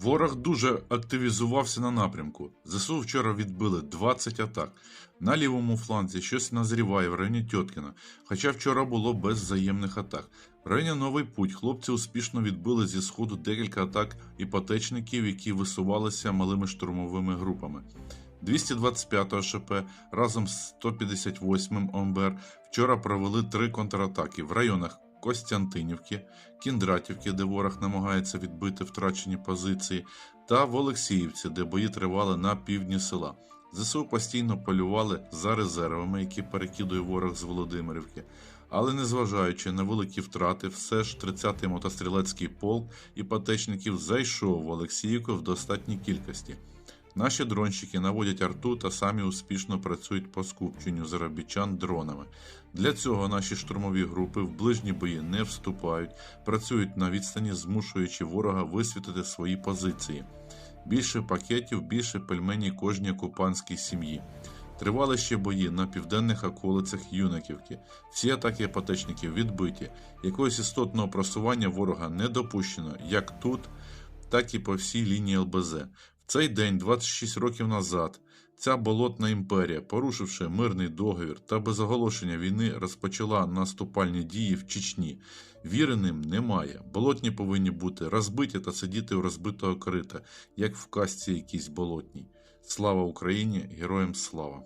Ворог дуже активізувався на напрямку. ЗСУ вчора відбили 20 атак. На лівому фланзі щось назріває в районі Тьоткіна, хоча вчора було без взаємних атак. В районі Новий Путь хлопці успішно відбили зі сходу декілька атак іпотечників, які висувалися малими штурмовими групами. 225 ШП разом з 158 ОМБР вчора провели три контратаки в районах Костянтинівки, Кіндратівки, де ворог намагається відбити втрачені позиції, та в Олексіївці, де бої тривали на півдні села. ЗСУ постійно полювали за резервами, які перекидує ворог з Володимирівки. Але незважаючи на великі втрати, все ж 30-й мотострілецький полк іпотечників зайшов в Олексіївку в достатній кількості. Наші дронщики наводять арту та самі успішно працюють по скупченню заробітчан дронами. Для цього наші штурмові групи в ближні бої не вступають, працюють на відстані, змушуючи ворога висвітити свої позиції. Більше пакетів, більше пельмені кожній окупантській сім'ї. Тривали ще бої на південних околицях Юнаківки. Всі атаки апотечників відбиті. Якогось істотного просування ворога не допущено як тут, так і по всій лінії ЛБЗ. Цей день, 26 років назад, ця болотна імперія, порушивши мирний договір та без оголошення війни, розпочала наступальні дії в Чечні. Віри ним немає. Болотні повинні бути розбиті та сидіти у розбитого крита, як в казці якійсь болотній. Слава Україні! Героям слава!